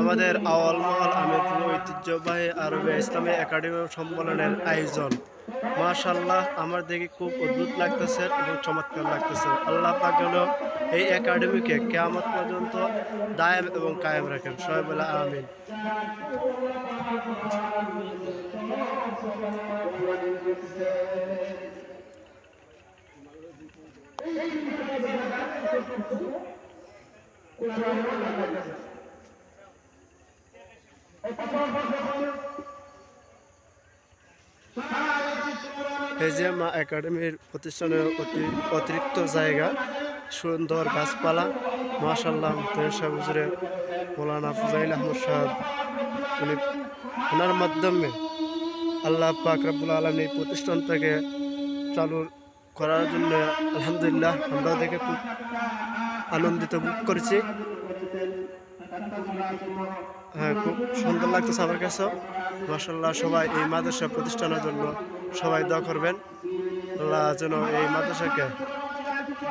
আমাদের আওয়াল মহল আমিরপুর ঐতিহ্যবাহী আরবে ইসলামী একাডেমি সম্মেলনের আয়োজন। মাশাল্লাহ আমার দেখে খুব অদ্ভুত লাগতেছে এবং চমৎকার লাগতেছে। আল্লাহ পাক যেন এই একাডেমিকে কেয়ামত পর্যন্ত দায়েম এবং কায়েম রাখেন। সবাই আমিন। এই যে মা একাডেমির প্রতিষ্ঠানের অতি- অতিরিক্ত জায়গা, সুন্দর গাছপালা মাশাল্লাহ সাহেব হুজুরে মৌলানা ফুজাইল আহমদ সাহেব, উনি ওনার মাধ্যমে আল্লাহ পাক রাব্বুল আলমী এই প্রতিষ্ঠানটাকে চালু করার জন্য আলহামদুলিল্লাহ আমরা দেখে খুব আনন্দিত বোধ করেছি। হ্যাঁ খুব সুন্দর লাগতেছে আমার কাছে মাসাল্লাহ সবাই এই মাদ্রাসা প্রতিষ্ঠানের জন্য সবাই দোয়া করবেন। আল্লাহ যেন এই মাদ্রাসাকে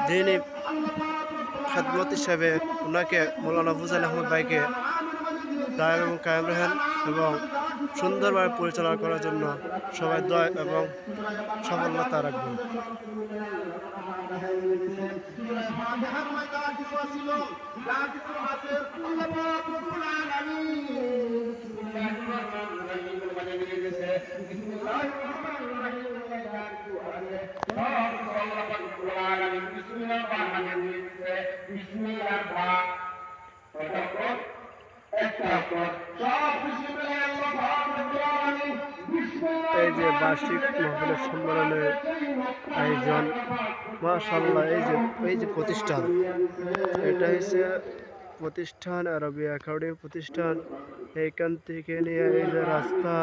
দিনই খেদমত হিসাবে ওনাকে মৌলানা ফুজাইল আহমদ ভাইকে দায়েম এবং কায়েম রাখেন এবং সুন্দরভাবে পরিচালনা করার জন্য সবাই দোয়া এবং সফলতা রাখবেন এই যে বার্ষিক মহফিলের সম্মেলনের আয়োজন মাশাল্লাহ এই যে এই যে প্রতিষ্ঠান, এটা হচ্ছে প্রতিষ্ঠান, আরবি একাডেমি প্রতিষ্ঠান। এইখান থেকে নিয়ে এই যে রাস্তা,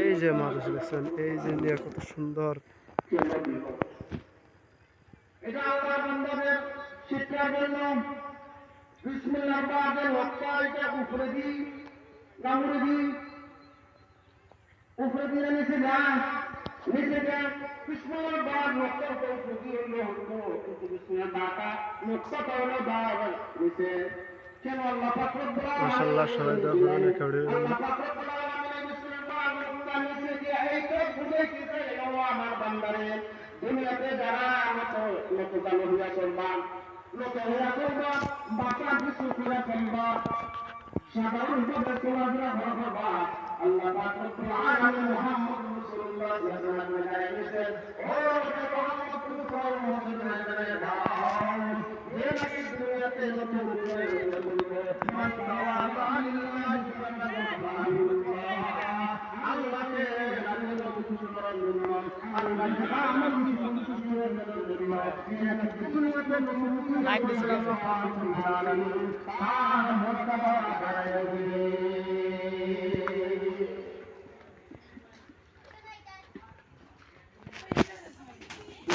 এই যে মানুষ দেখছেন, এই যে নিয়ে কত সুন্দর। উপরে দিয়ে নিচে যান নিচে যান উপরে দিয়ে হলো হলো কিন্তু হলো বাদ নিচে। কেন আল্লাহ পাক রব্বুল সবাই দোয়া করবেন একাডেমি আল্লাহ পাক রব্বুল আলামিন বিসমিল্লাহ লক্ষ্য নিচে দিয়ে। এই তো বুঝে কি করে আমার বান্দারে? দুনিয়াতে যারা মতো লোক জানো হইয়া চলবা লোক হইয়া চলবা বাতা কিছু হইয়া চলবা সাধারণভাবে চলাফেরা ভালো করবা আল্লাহ পাক রব্বুল আলামিন মুহাম্মদ রাসূলুল্লাহ সাল্লাল্লাহু আলাইহি ওয়াসাল্লাম ও মুহাম্মদ তুমি কল মুহাম্মদ নামে যে নাকি দুনিয়াতে যত উপরে মান তাওয়ালা লিল্লাহি আল্লাহকে রাখলে যত করার জন্য আল্লাহকে আমার কিছু করার জন্য দুনিয়াতে লাইক ডিসকাস আলামিন তার মর্তবা বাড়ায়